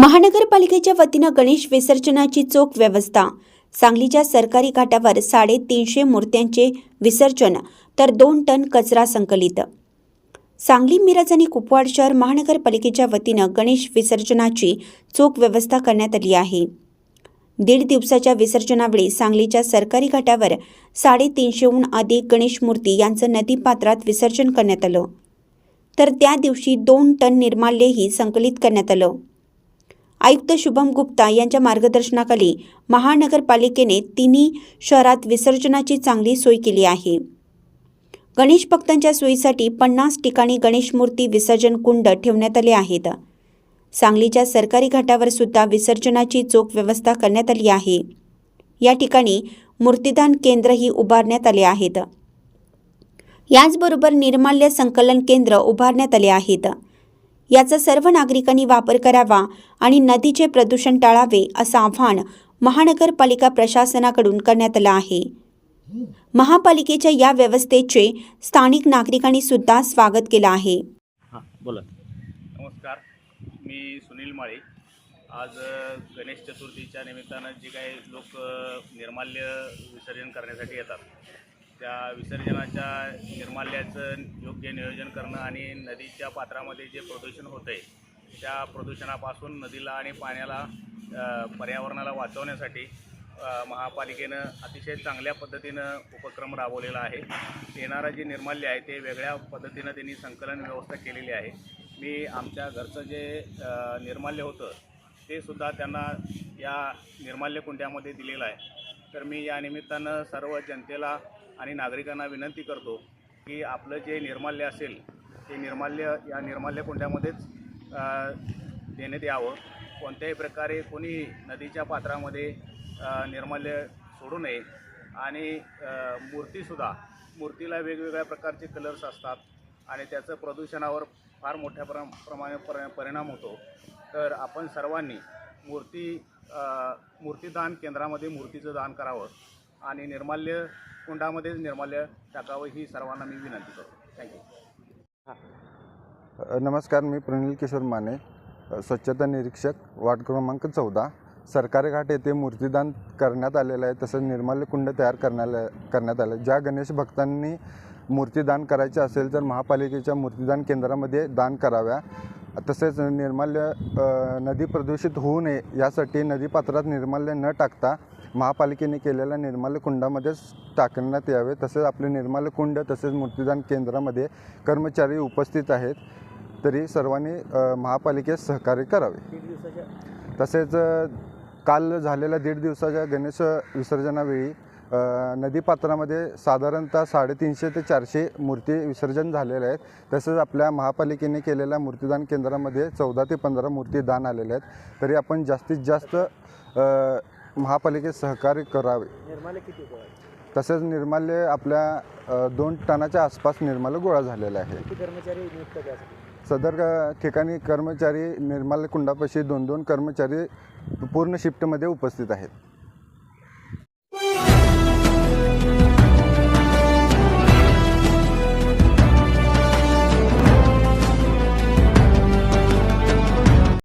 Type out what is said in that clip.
महानगरपालिकेच्या वतीनं गणेश विसर्जनाची चोख व्यवस्था. सांगलीच्या सरकारी घाटावर साडेतीनशे मूर्त्यांचे विसर्जन तर दोन टन कचरा संकलित. सांगली मिरज आणि कुपवाड शहर महानगरपालिकेच्या वतीनं गणेश विसर्जनाची चोख व्यवस्था करण्यात आली आहे. दीड दिवसाच्या विसर्जनावेळी सांगलीच्या सरकारी घाटावर साडेतीनशेहून अधिक गणेश मूर्ती यांचं नदीपात्रात विसर्जन करण्यात आलं. तर त्या दिवशी दोन टन निर्माल्यही संकलित करण्यात आलं. आयुक्त शुभम गुप्ता यांच्या मार्गदर्शनाखाली महानगरपालिकेने तिन्ही शहरात विसर्जनाची चांगली सोय केली आहे. गणेश भक्तांच्या सोयीसाठी पन्नास ठिकाणी गणेश मूर्ती विसर्जन कुंड ठेवण्यात आले आहेत. सांगलीच्या सरकारी घाटावर सुद्धा विसर्जनाची चोख व्यवस्था करण्यात आली आहे. या ठिकाणी मूर्तिदान केंद्रही उभारण्यात आले आहेत. याचबरोबर निर्माल्य संकलन केंद्र उभारण्यात आले आहेत. याचा सर्व नागरिकांनी वापर करावा आणि नदीचे प्रदूषण टाळावे असं आवाहन महानगरपालिका प्रशासनाकडून करण्यात आलं आहे. महापालिकेच्या या व्यवस्थेचे स्थानिक नागरिकांनी सुद्धा स्वागत केलं आहे. हां बोला. नमस्कार मी सुनील माळी. आज गणेश चतुर्थीच्या निमित्तानं जे काही लोक निर्माल्य विसर्जन करण्यासाठी येतात त्या विसर्जनाच्या निर्माल्याचं योग्य नियोजन करणं आणि नदीच्या पात्रामध्ये जे प्रदूषण होतं आहे त्या प्रदूषणापासून नदीला आणि पाण्याला पर्यावरणाला वाचवण्यासाठी महापालिकेनं अतिशय चांगल्या पद्धतीनं उपक्रम राबवलेला आहे. येणारं जे निर्माल्य आहे ते वेगळ्या पद्धतीनं त्यांनी संकलन व्यवस्था केलेली आहे. मी आमच्या घरचं जे निर्माल्य होतं ते सुद्धा त्यांना या निर्माल्य कुंड्यामध्ये दिलेलं आहे. तर मी या निमित्तानं सर्व जनतेला आणि नागरिकांना विनंती करतो की आपलं जे निर्माल्य असेल ते निर्माल्य या निर्माल्य कुंड्यामध्येच देण्यात यावं. कोणत्याही प्रकारे कोणी नदीच्या पात्रामध्ये निर्माल्य सोडू नये. आणि मूर्तीसुद्धा मूर्तीला वेगवेगळ्या प्रकारचे कलर्स असतात आणि त्याचं प्रदूषणावर फार मोठ्या प्र प्रमाणे पर परिणाम होतो. तर आपण सर्वांनी मूर्ती मूर्तीदान केंद्रामध्ये मूर्तीचं दान करावं. आणि निर्माल्य कुंडामध्येच निर्माल्य टाकावं ही सर्वांना मी विनंती करतो. थँक्यू नमस्कार मी प्रनिल किशोर माने स्वच्छता निरीक्षक वार्ड क्रमांक चौदा. सरकारी घाट येथे मूर्तीदान करण्यात आलेलं आहे तसंच निर्माल्य कुंड तयार करण्याला करण्यात आलं ज्या गणेश भक्तांनी मूर्तीदान करायचे असेल तर महापालिकेच्या मूर्तीदान केंद्रामध्ये दान कराव्या. तसेच निर्माल्य नदी प्रदूषित होऊ नये यासाठी नदीपात्रात निर्माल्य न टाकता महापालिकेने केलेल्या निर्माल्य कुंडामध्येच टाकण्यात यावे. तसेच आपले निर्माल्य कुंड तसेच मूर्तीदान केंद्रामध्ये कर्मचारी उपस्थित आहेत तरी सर्वांनी महापालिकेत महापालिकेस सहकार्य करावे. तसेच काल झालेल्या दीड दिवसाच्या गणेश विसर्जनावेळी नदीपात्रामध्ये साधारणतः साडेतीनशे ते चारशे मूर्ती विसर्जन झालेले आहेत. तसेच आपल्या महापालिकेने केलेल्या मूर्तीदान केंद्रामध्ये चौदा ते पंधरा मूर्ती दान आलेल्या आहेत. तरी आपण जास्तीत जास्त महापालिकेत सहकार्य करावे. तसेच निर्माल्य आपल्या दोन टनाच्या आसपास निर्माल्य गोळा झालेला आहे. कर्मचारी सदर ठिकाणी कर्मचारी निर्माल्य कुंडापाशी दोन दोन कर्मचारी पूर्ण शिफ्टमध्ये उपस्थित आहेत.